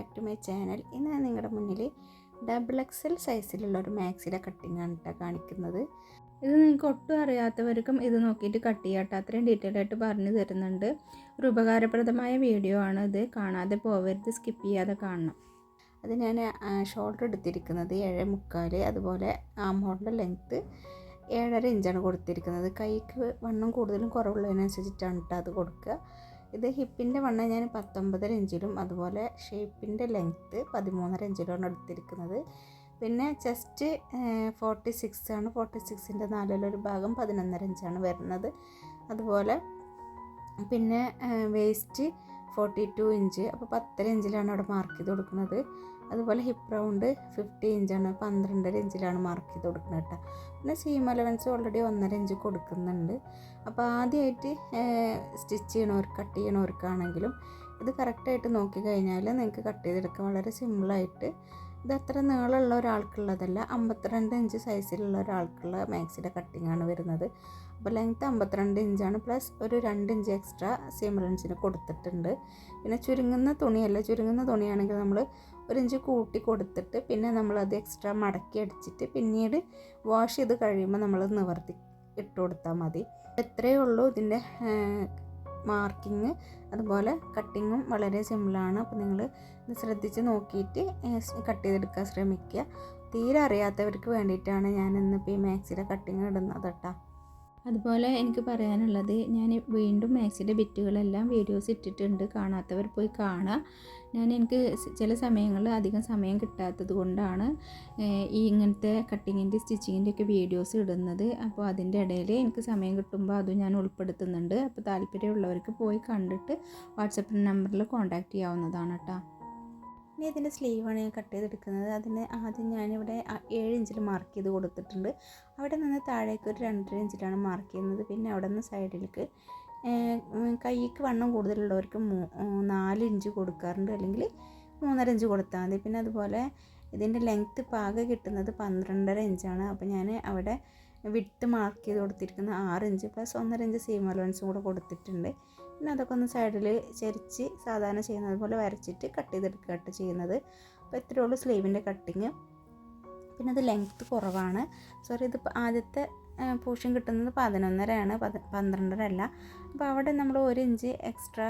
Back to my channel ഇന്ന് ഞാൻ നിങ്ങളുടെ മുന്നിൽ ഡബിൾ എക്സൽ സൈസിലുള്ള ഒരു മാക്സിലെ കട്ടിങ് ആണ് കേട്ടോ കാണിക്കുന്നത്. ഇത് നിങ്ങൾക്ക് ഒട്ടും അറിയാത്തവർക്കും ഇത് നോക്കിയിട്ട് കട്ട് ചെയ്യാട്ടോ. അത്രയും ഡീറ്റെയിൽ ആയിട്ട് പറഞ്ഞു തരുന്നുണ്ട്. ഒരു ഉപകാരപ്രദമായ വീഡിയോ ആണ് ഇത്. കാണാതെ പോവരുത് സ്കിപ്പ് ചെയ്യാതെ കാണണം. അത് ഞാൻ ഷോൾഡർ എടുത്തിരിക്കുന്നത് ഏഴ് മുക്കാൽ അതുപോലെ ആം ഹോളിന്റെ ലെങ്ത്ത് ഏഴര ഇഞ്ചാണ് കൊടുത്തിരിക്കുന്നത്. കൈക്ക് വണ്ണം കൂടുതലും കുറവുള്ളതിനനുസരിച്ചിട്ടാണ് കേട്ടോ അത് കൊടുക്കുക. ഇത് ഹിപ്പിന്റെ വണ്ണം ഞാൻ പത്തൊമ്പതര ഇഞ്ചിലും അതുപോലെ ഷേപ്പിന്റെ ലെങ്ത്ത് പതിമൂന്നര ഇഞ്ചിലുമാണ് എടുത്തിരിക്കുന്നത്. പിന്നെ ചെസ്റ്റ് ഫോർട്ടി സിക്സ് ആണ്. ഫോർട്ടി സിക്സിന്റെ നാലിലൊരു ഭാഗം പതിനൊന്നര ഇഞ്ചാണ് വരുന്നത്. അതുപോലെ പിന്നെ വേസ്റ്റ് ഫോർട്ടി ടു ഇഞ്ച്. അപ്പോൾ പത്തര ഇഞ്ചിലാണ് അവിടെ മാർക്ക് ചെയ്ത് കൊടുക്കുന്നത്. അതുപോലെ ഹിപ്പ് റൗണ്ട് ഫിഫ്റ്റി ഇഞ്ചാണ് പന്ത്രണ്ടര ഇഞ്ചിലാണ് മാർക്ക് ചെയ്ത് കൊടുക്കുന്നത് കേട്ടോ പിന്നെ സീം അലവൻസ് ഓൾറെഡി ഒന്നര ഇഞ്ച് കൊടുക്കുന്നുണ്ട്. അപ്പോൾ ആദ്യമായിട്ട് സ്റ്റിച്ച് ചെയ്യണവർക്ക് കട്ട് ചെയ്യണവർക്കാണെങ്കിലും ഇത് കറക്റ്റായിട്ട് നോക്കി കഴിഞ്ഞാൽ നിങ്ങൾക്ക് കട്ട് ചെയ്തെടുക്കാൻ വളരെ സിമ്പിളായിട്ട് ഇത് അത്ര നീളമുള്ള ഒരാൾക്കുള്ളതല്ല അമ്പത്തിരണ്ട് ഇഞ്ച് സൈസിലുള്ള ഒരാൾക്കുള്ള മാക്സിയുടെ കട്ടിങ്ങാണ് വരുന്നത്. അപ്പോൾ ലെങ്ത്ത് അമ്പത്തിരണ്ട് ഇഞ്ചാണ് പ്ലസ് ഒരു രണ്ട് ഇഞ്ച് എക്സ്ട്രാ സീമലൻസിന് കൊടുത്തിട്ടുണ്ട്. പിന്നെ ചുരുങ്ങുന്ന തുണിയല്ല ചുരുങ്ങുന്ന തുണിയാണെങ്കിൽ നമ്മൾ ഒരു ഇഞ്ച് കൂട്ടി കൊടുത്തിട്ട് പിന്നെ നമ്മളത് എക്സ്ട്രാ മടക്കി അടിച്ചിട്ട് പിന്നീട് വാഷ് ചെയ്ത് കഴിയുമ്പോൾ നമ്മൾ നിവർത്തി ഇട്ട് കൊടുത്താൽ മതി. എത്രയേ ഉള്ളൂ ഇതിന്റെ മാർക്കിങ് അതുപോലെ കട്ടിങ്ങും വളരെ സിമ്പിളാണ് അപ്പോൾ നിങ്ങൾ ശ്രദ്ധിച്ച് നോക്കിയിട്ട് കട്ട് ചെയ്തെടുക്കാൻ ശ്രമിക്കുക. തീരെ അറിയാത്തവർക്ക് വേണ്ടിയിട്ടാണ് ഞാൻ ഇന്നിപ്പോൾ ഈ മാക്സിയുടെ കട്ടിങ് ഇടുന്നത് കേട്ടോ അതുപോലെ എനിക്ക് പറയാനുള്ളത് ഞാൻ വീണ്ടും മാക്സിന്റെ ബിറ്റുകളെല്ലാം വീഡിയോസ് ഇട്ടിട്ടുണ്ട്. കാണാത്തവർ പോയി കാണുക. ഞാൻ എനിക്ക് ചില സമയങ്ങളിൽ അധികം സമയം കിട്ടാത്തത് കൊണ്ടാണ് ഈ ഇങ്ങനത്തെ കട്ടിങ്ങിന്റെ സ്റ്റിച്ചിങ്ങിന്റെ ഒക്കെ വീഡിയോസ് ഇടുന്നത്. അപ്പോൾ അതിന്റെ ഇടയിൽ എനിക്ക് സമയം കിട്ടുമ്പോൾ അതും ഞാൻ ഉൾപ്പെടുത്തുന്നുണ്ട്. അപ്പോൾ താല്പര്യമുള്ളവർക്ക് പോയി കണ്ടിട്ട് വാട്സപ്പ് നമ്പറിൽ കോൺടാക്റ്റ് ചെയ്യാവുന്നതാണ് കേട്ടോ. ഇനി ഇതിന്റെ സ്ലീവാണ് ഞാൻ കട്ട് ചെയ്തെടുക്കുന്നത്. അതിന് ആദ്യം ഞാനിവിടെ ഏഴ് ഇഞ്ചിൽ മാർക്ക് ചെയ്ത് കൊടുത്തിട്ടുണ്ട്. അവിടെ നിന്ന് താഴേക്ക് ഒരു രണ്ടര ഇഞ്ചിലാണ് മാർക്ക് ചെയ്യുന്നത്. പിന്നെ അവിടെ നിന്ന് സൈഡിലേക്ക് കൈക്ക് വണ്ണം കൂടുതലുള്ളവർക്ക് മൂ നാല് ഇഞ്ച് കൊടുക്കാറുണ്ട്. അല്ലെങ്കിൽ മൂന്നര ഇഞ്ച് കൊടുത്താൽ മതി. പിന്നെ അതുപോലെ ഇതിന്റെ ലെങ്ത്ത് പാക കിട്ടുന്നത് പന്ത്രണ്ടര ഇഞ്ചാണ്. അപ്പോൾ ഞാൻ അവിടെ വിട്ട് മാർക്ക് ചെയ്ത് കൊടുത്തിരിക്കുന്ന ആറ് ഇഞ്ച് പ്ലസ് ഒന്നര ഇഞ്ച് സീം അലവൻസും കൂടെ കൊടുത്തിട്ടുണ്ട്. പിന്നെ അതൊക്കെ ഒന്ന് സൈഡിൽ ചരിച്ച് സാധാരണ ചെയ്യുന്നത് പോലെ വരച്ചിട്ട് കട്ട് ചെയ്തെടുക്കുക ചെയ്യുന്നത്. അപ്പോൾ ഇത്രയേ ഉള്ളൂ സ്ലീവിന്റെ കട്ടിങ് പിന്നെ അത് ലെങ്ത്ത് കുറവാണ്. സോറി ഇത് ആദ്യത്തെ പോർഷൻ കിട്ടുന്നത് പതിനൊന്നരയാണ്. പത് പന്ത്രണ്ടര അല്ല അപ്പോൾ അവിടെ നമ്മൾ ഒരു ഇഞ്ച് എക്സ്ട്രാ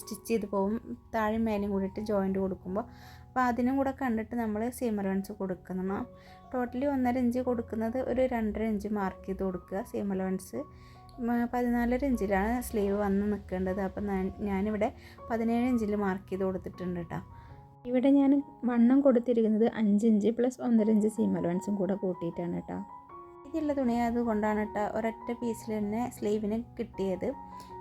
സ്റ്റിച്ച് ചെയ്ത് പോകും താഴെ മേലും കൂടിയിട്ട് ജോയിന്റ് കൊടുക്കുമ്പോൾ അപ്പോൾ അതിനും കൂടെ കണ്ടിട്ട് നമ്മൾ സീം കൊടുക്കണം. ടോട്ടലി ഒന്നര ഇഞ്ച് കൊടുക്കുന്നത് ഒരു രണ്ടര ഇഞ്ച് മാർക്ക് ചെയ്ത് കൊടുക്കുക സീം പതിനാലര ഇഞ്ചിലാണ് സ്ലീവ് വന്ന് നിൽക്കേണ്ടത്. അപ്പം ഞാനിവിടെ പതിനേഴ് ഇഞ്ചിൽ മാർക്ക് ചെയ്ത് കൊടുത്തിട്ടുണ്ട് കേട്ടോ ഇവിടെ ഞാൻ വണ്ണം കൊടുത്തിരിക്കുന്നത് അഞ്ച് ഇഞ്ച് പ്ലസ് ഒന്നര ഇഞ്ച് സീം അലവൻസും കൂടെ കൂട്ടിയിട്ടാണ് കേട്ടോ ഇതിലുള്ള തുണി അതുകൊണ്ടാണ് കേട്ടോ ഒരൊറ്റ പീസിൽ തന്നെ സ്ലീവിന് കിട്ടിയത്.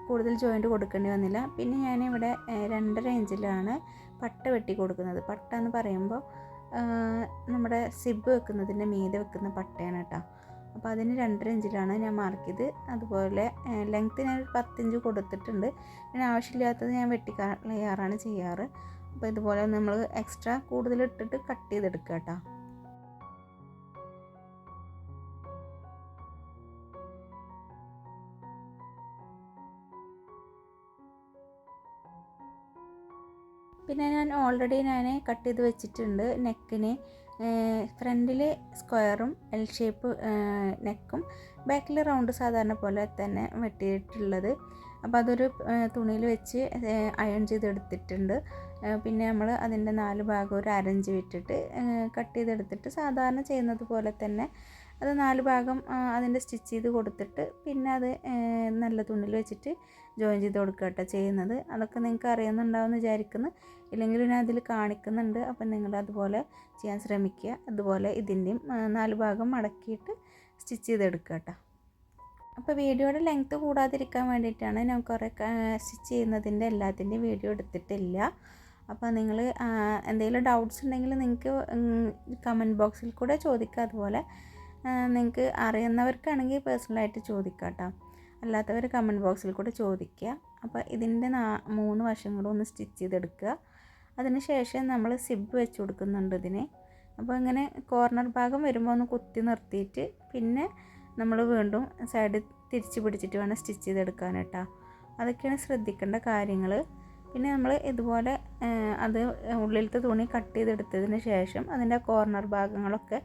കൂടുതൽ ജോയിന്റ് കൊടുക്കേണ്ടി വന്നില്ല. പിന്നെ ഞാനിവിടെ രണ്ടര ഇഞ്ചിലാണ് പട്ട വെട്ടി കൊടുക്കുന്നത്. പട്ട എന്ന് പറയുമ്പോൾ നമ്മുടെ സിബ് വെക്കുന്നതിന്റെ മീതെ വെക്കുന്ന പട്ടയാണ് കേട്ടോ അപ്പോൾ അതിന് രണ്ടര ഇഞ്ചിലാണ് ഞാൻ മാർക്ക് ചെയ്ത്. അതുപോലെ ലെങ്ത്ത് ഞാൻ ഒരു പത്തിഞ്ച് കൊടുത്തിട്ടുണ്ട്. പിന്നെ ആവശ്യമില്ലാത്തത് ഞാൻ വെട്ടിക്കളയാറാണ് ചെയ്യാറ്. അപ്പോൾ ഇതുപോലെ നമ്മൾ എക്സ്ട്രാ കൂടുതൽ ഇട്ടിട്ട് കട്ട് ചെയ്തെടുക്കുക കേട്ടോ. പിന്നെ ഞാൻ ഓൾറെഡി ഞാൻ കട്ട് ചെയ്ത് വെച്ചിട്ടുണ്ട് നെക്കിന് ഫ്രണ്ടിൽ സ്ക്വയറും എൽ ഷേപ്പ് നെക്കും. ബാക്കിൽ റൗണ്ട് സാധാരണ പോലെ തന്നെ വെട്ടിയിട്ടുള്ളത്. അപ്പോൾ അതൊരു തുണിയിൽ വെച്ച് അയൺ ചെയ്തെടുത്തിട്ടുണ്ട്. പിന്നെ നമ്മൾ അതിന്റെ നാല് ഭാഗം ഒരു അരഞ്ച് വിട്ടിട്ട് കട്ട് ചെയ്തെടുത്തിട്ട് സാധാരണ ചെയ്യുന്നത് പോലെ തന്നെ അത് നാല് ഭാഗം അതിന്റെ സ്റ്റിച്ച് ചെയ്ത് കൊടുത്തിട്ട് പിന്നെ അത് നല്ല തുണിൽ വെച്ചിട്ട് ജോയിൻ ചെയ്ത് കൊടുക്കുക കേട്ടോ ചെയ്യുന്നത്. അതൊക്കെ നിങ്ങൾക്ക് അറിയുന്നുണ്ടാവുമെന്ന് വിചാരിക്കുന്നു. ഇല്ലെങ്കിൽ ഞാൻ അതിൽ കാണിക്കുന്നുണ്ട്. അപ്പം നിങ്ങൾ അതുപോലെ ചെയ്യാൻ ശ്രമിക്കുക. അതുപോലെ ഇതിന്റെയും നാല് ഭാഗം മടക്കിയിട്ട് സ്റ്റിച്ച് ചെയ്തെടുക്കുക കേട്ടോ. അപ്പോൾ വീഡിയോയുടെ ലെങ്ത്ത് കൂടാതിരിക്കാൻ വേണ്ടിയിട്ടാണ് ഞാൻ കുറേ സ്റ്റിച്ച് ചെയ്യുന്നതിന്റെ എല്ലാത്തിന്റെയും വീഡിയോ എടുത്തിട്ടില്ല. അപ്പോൾ നിങ്ങൾ എന്തെങ്കിലും ഡൗട്ട്സ് ഉണ്ടെങ്കിൽ നിങ്ങൾക്ക് കമന്റ് ബോക്സിൽ കൂടെ ചോദിക്കുക. അതുപോലെ നിങ്ങൾക്ക് അറിയുന്നവർക്കാണെങ്കിൽ പേഴ്സണലായിട്ട് ചോദിക്കാം കേട്ടോ അല്ലാത്തവർ കമന്റ് ബോക്സിൽ കൂടെ ചോദിക്കുക. അപ്പോൾ ഇതിന്റെ നാ മൂന്ന് വശം ഒന്ന് സ്റ്റിച്ച് ചെയ്തെടുക്കുക. അതിന് ശേഷം നമ്മൾ സിബ് വെച്ച് കൊടുക്കുന്നുണ്ട് ഇതിനെ. അപ്പോൾ ഇങ്ങനെ കോർണർ ഭാഗം വരുമ്പോൾ ഒന്ന് കുത്തി നിർത്തിയിട്ട് പിന്നെ നമ്മൾ വീണ്ടും സൈഡ് തിരിച്ച് പിടിച്ചിട്ട് വേണം സ്റ്റിച്ച് ചെയ്തെടുക്കാൻ കേട്ടോ. അതൊക്കെയാണ് ശ്രദ്ധിക്കേണ്ട കാര്യങ്ങൾ പിന്നെ നമ്മൾ ഇതുപോലെ അത് ഉള്ളിലത്തെ തുണി കട്ട് ചെയ്തെടുത്തതിന് ശേഷം അതിന്റെ കോർണർ ഭാഗങ്ങളൊക്കെ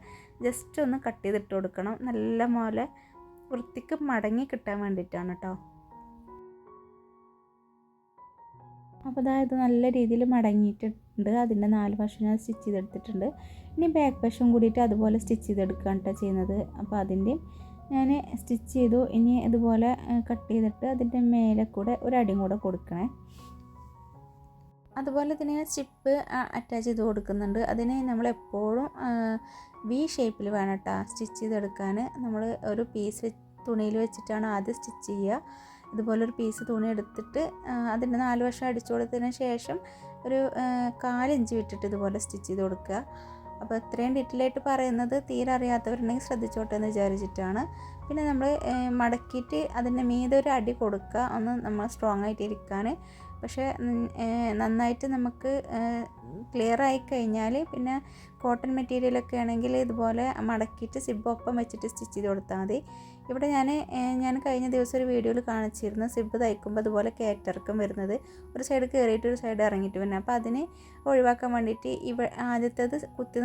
ജസ്റ്റ് ഒന്ന് കട്ട് ചെയ്തിട്ട് കൊടുക്കണം. നല്ല പോലെ വൃത്തിക്ക് മടങ്ങി കിട്ടാൻ വേണ്ടിയിട്ടാണ് കേട്ടോ അപ്പോൾ അതായത് നല്ല രീതിയിൽ മടങ്ങിയിട്ടുണ്ട്. അതിന്റെ നാല് വശം ഞാൻ സ്റ്റിച്ച് ചെയ്തെടുത്തിട്ടുണ്ട്. ഇനി ബാക്ക് വശം കൂടിയിട്ട് അതുപോലെ സ്റ്റിച്ച് ചെയ്തെടുക്കുകയാണ് കേട്ടോ ചെയ്യുന്നത്. അപ്പോൾ അതിന്റെയും ഞാൻ സ്റ്റിച്ച് ചെയ്തു. ഇനി ഇതുപോലെ കട്ട് ചെയ്തിട്ട് അതിന്റെ മേലെ കൂടെ ഒരു അടിയും കൂടെ കൊടുക്കണേ. അതുപോലെ തന്നെ സ്റ്റിപ്പ് അറ്റാച്ച് ചെയ്ത് കൊടുക്കുന്നുണ്ട്. അതിനെ നമ്മൾ എപ്പോഴും വി ഷേപ്പിൽ വേണം കേട്ടോ സ്റ്റിച്ച് ചെയ്തെടുക്കാൻ നമ്മൾ ഒരു പീസ് തുണിയിൽ വെച്ചിട്ടാണ് ആദ്യം സ്റ്റിച്ച് ചെയ്യുക. ഇതുപോലെ ഒരു പീസ് തുണി എടുത്തിട്ട് അതിന്റെ നാല് വർഷം അടിച്ചു കൊടുത്തതിന് ശേഷം ഒരു കാലിഞ്ച് വിട്ടിട്ട് ഇതുപോലെ സ്റ്റിച്ച് ചെയ്ത് കൊടുക്കുക. അപ്പോൾ ഇത്രയും ഡീറ്റെയിൽ ആയിട്ട് പറയുന്നത് തീരെ അറിയാത്തവരുണ്ടെങ്കിൽ ശ്രദ്ധിച്ചോട്ടെ എന്ന് വിചാരിച്ചിട്ടാണ്. പിന്നെ നമ്മൾ മടക്കിയിട്ട് അതിന്റെ മീതെ ഒരു അടി കൊടുക്കുക. ഒന്ന് നമ്മൾ സ്ട്രോങ് ആയിട്ട് ഇരിക്കാൻ പക്ഷേ നന്നായിട്ട് നമുക്ക് ക്ലിയർ ആയി കഴിഞ്ഞാൽ പിന്നെ കോട്ടൺ മെറ്റീരിയലൊക്കെ ആണെങ്കിൽ ഇതുപോലെ മടക്കിയിട്ട് സിബ് ഒപ്പം വെച്ചിട്ട് സ്റ്റിച്ച് ചെയ്ത് കൊടുത്താൽ മതി. ഇവിടെ ഞാൻ ഞാൻ കഴിഞ്ഞ ദിവസം ഒരു വീഡിയോയിൽ കാണിച്ചിരുന്നു സിബ് തയ്ക്കുമ്പോൾ അതുപോലെ കയറ്റിറക്കം വരുന്നത്. ഒരു സൈഡ് കയറിയിട്ട് ഒരു സൈഡ് ഇറങ്ങിയിട്ട് വരുന്നത്. അപ്പോൾ അതിനെ ഒഴിവാക്കാൻ വേണ്ടിയിട്ട് ഇവ ആദ്യത്തേത് കുത്തി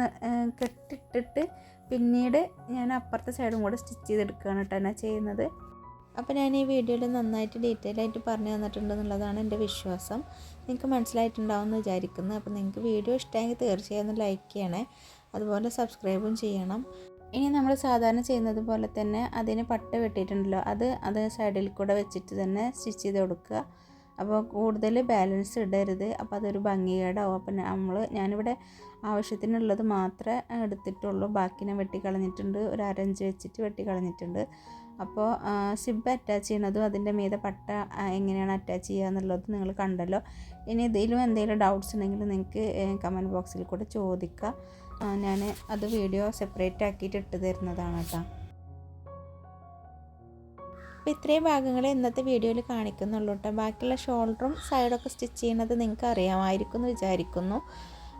കെട്ടിട്ടിട്ട് പിന്നീട് ഞാൻ അപ്പുറത്തെ സൈഡും കൂടെ സ്റ്റിച്ച് ചെയ്തെടുക്കുകയാണ് കേട്ടോ എന്നാ ചെയ്യുന്നത്. അപ്പോൾ ഞാൻ ഈ വീഡിയോയിൽ നന്നായിട്ട് ഡീറ്റെയിൽ ആയിട്ട് പറഞ്ഞു തന്നിട്ടുണ്ട് എന്നുള്ളതാണ് എന്റെ വിശ്വാസം. നിങ്ങൾക്ക് മനസ്സിലായിട്ടുണ്ടാവും എന്ന് വിചാരിക്കുന്നു. അപ്പോൾ നിങ്ങൾക്ക് വീഡിയോ ഇഷ്ടമെങ്കിൽ തീർച്ചയായും ഒന്ന് ലൈക്ക് ചെയ്യണേ. അതുപോലെ സബ്സ്ക്രൈബും ചെയ്യണം. ഇനി നമ്മൾ സാധാരണ ചെയ്യുന്നത് പോലെ തന്നെ അതിന് പട്ട വെട്ടിയിട്ടുണ്ടല്ലോ. അത് അത് സൈഡിൽ കൂടെ വെച്ചിട്ട് തന്നെ സ്റ്റിച്ച് ചെയ്ത് കൊടുക്കുക. അപ്പോൾ കൂടുതൽ ബാലൻസ് ഇടരുത്. അപ്പോൾ അതൊരു ഭംഗികേടാവും. അപ്പോൾ നമ്മൾ ഞാനിവിടെ ആവശ്യത്തിനുള്ളത് മാത്രമേ എടുത്തിട്ടുള്ളൂ. ബാക്കിനെ ഞാൻ വെട്ടിക്കളഞ്ഞിട്ടുണ്ട്. ഒരു അരഞ്ച് വെച്ചിട്ട് വെട്ടിക്കളഞ്ഞിട്ടുണ്ട്. അപ്പോൾ സിബ് അറ്റാച്ച് ചെയ്യണതും അതിന്റെ മീതെ പട്ട എങ്ങനെയാണ് അറ്റാച്ച് ചെയ്യുക എന്നുള്ളത് നിങ്ങൾ കണ്ടല്ലോ. ഇനി ഇതിലും എന്തെങ്കിലും ഡൗട്ട്സ് ഉണ്ടെങ്കിൽ നിങ്ങൾക്ക് കമന്റ് ബോക്സിൽ കൂടെ ചോദിക്കാം. ഞാൻ അത് വീഡിയോ സെപ്പറേറ്റ് ആക്കിയിട്ട് ഇട്ട് തരുന്നതാണ് കേട്ടോ. അപ്പോൾ ഇത്രയും ഭാഗങ്ങളെ ഇന്നത്തെ വീഡിയോയിൽ കാണിക്കുന്നുള്ളൂ കേട്ടോ. ബാക്കിയുള്ള ഷോൾഡറും സൈഡൊക്കെ സ്റ്റിച്ച് ചെയ്യുന്നത് നിങ്ങൾക്ക് അറിയാമായിരിക്കും എന്ന് വിചാരിക്കുന്നു.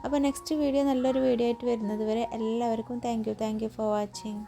അപ്പോൾ നെക്സ്റ്റ് വീഡിയോ നല്ലൊരു വീഡിയോ ആയിട്ട് വരുന്നത് വരെ എല്ലാവർക്കും thank you thank you for watching